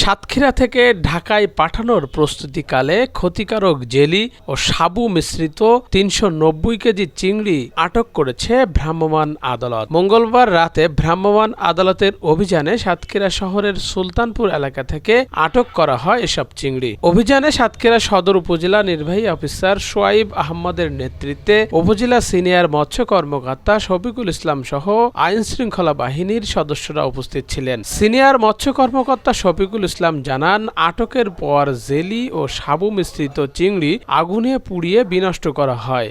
সাতক্ষীরা থেকে ঢাকায় পাঠানোর প্রস্তুতিকালে ক্ষতিকারক জেলি ও সাবু মিশ্রিত তিনশো নব্বই কেজি চিংড়ি আটক করেছে ভ্রাম্যমাণ আদালত। মঙ্গলবার রাতে ভ্রাম্যমাণ আদালতের অভিযানে সাতক্ষীরা শহরের সুলতানপুর এলাকা থেকে আটক করা হয় এসব চিংড়ি। অভিযানে সাতক্ষীরা সদর উপজেলা নির্বাহী অফিসার সোয়াইব আহমদের নেতৃত্বে উপজেলা সিনিয়র মৎস্য কর্মকর্তা শফিকুল ইসলাম সহ আইন শৃঙ্খলা বাহিনীর সদস্যরা উপস্থিত ছিলেন। সিনিয়র মৎস্য কর্মকর্তা শফিকুল ইসলাম জানান, আটকের পর জেলি ও সাবু মিশ্রিত চিংড়ি আগুনে পুড়িয়ে বিনষ্ট করা হয়।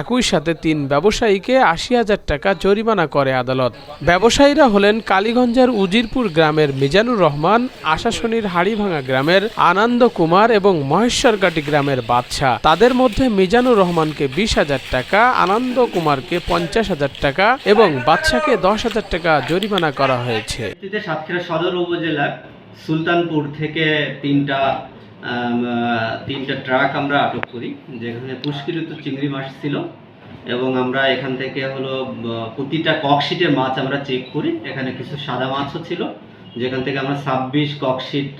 একই সাথে তিন ব্যবসায়ীকে আশি হাজার টাকা জরিমানা করে আদালত। ব্যবসায়ীরা হলেন কালীগঞ্জের উজিরপুর গ্রামের মিজানুর রহমান আশাশনির হাড়িভাঙা গ্রামের আনন্দ কুমার এবং মহেশ্বরকাটি গ্রামের বাদশাহ তাদের মধ্যে মিজানুর রহমানকে বিশ হাজার টাকা, আনন্দ কুমারকে পঞ্চাশ হাজার টাকা এবং বাদশাকে দশ হাজার টাকা জরিমানা করা হয়েছে। সাতক্ষীরা সদর উপজেলার সুলতানপুর থেকে তিনটা তিনটা ট্রাক আমরা আটক করি যেখানে পুষ্কৃত চিংড়ি মাছ ছিল এবং আমরা এখান থেকে হলো প্রতিটা ককশিটের মাছ আমরা চেক করি। এখানে কিছু সাদা মাছও ছিল যেখান থেকে আমরা ছাব্বিশ ককশিট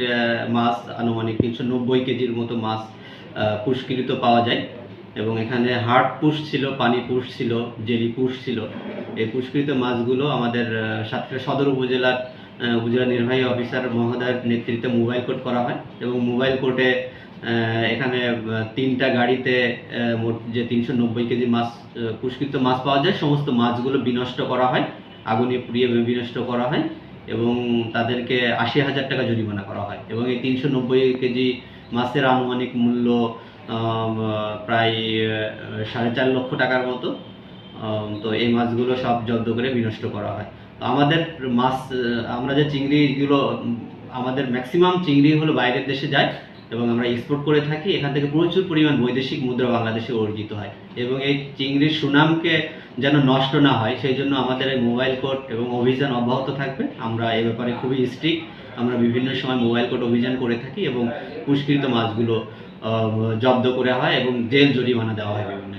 মাছ আনুমানিক তিনশো নব্বই কেজির মতো মাছ আহ, পুষ্কৃত পাওয়া যায়। এবং এখানে হার্ড পুষ ছিল পানি পুষ ছিল জেলি পুষ ছিল। এই পুষ্কৃত মাছগুলো আমাদের সাতক্ষীরা সদর উপজেলার উপজেলা নির্বাহী অফিসার মহোদয়ের নেতৃত্বে মোবাইল কোর্ট করা হয় এবং মোবাইল কোর্টে এখানে তিনটা গাড়িতে মোট যে তিনশো নব্বই কেজি মাছ পুষ্কৃত মাছ পাওয়া যায়, সমস্ত মাছগুলো বিনষ্ট করা হয়, আগুনে পুড়িয়ে বিনষ্ট করা হয় এবং তাদেরকে আশি হাজার টাকা জরিমানা করা হয় এবং এই তিনশো নব্বই কেজি মাছের আনুমানিক মূল্য প্রায় সাড়ে চার লক্ষ টাকার মতো তো এই মাছগুলো সব জব্দ করে বিনষ্ট করা হয়। আমাদের মাছ আমরা যে চিংড়িগুলো, আমাদের ম্যাক্সিমাম চিংড়ি হলো বাইরের দেশে যায় এবং আমরা এক্সপোর্ট করে থাকি, এখান থেকে প্রচুর পরিমাণ বৈদেশিক মুদ্রা বাংলাদেশে অর্জিত হয় এবং এই চিংড়ির সুনামকে যেন নষ্ট না হয়, সেই জন্য আমাদের এই মোবাইল কোর্ট এবং অভিযান অব্যাহত থাকবে। আমরা এ ব্যাপারে খুবই স্ট্রিক্ট আমরা বিভিন্ন সময় মোবাইল কোর্ট অভিযান করে থাকি এবং পুষ্কৃত মাছগুলো জব্দ করে হয় এবং জেল জরিমানা দেওয়া হয় বিভিন্ন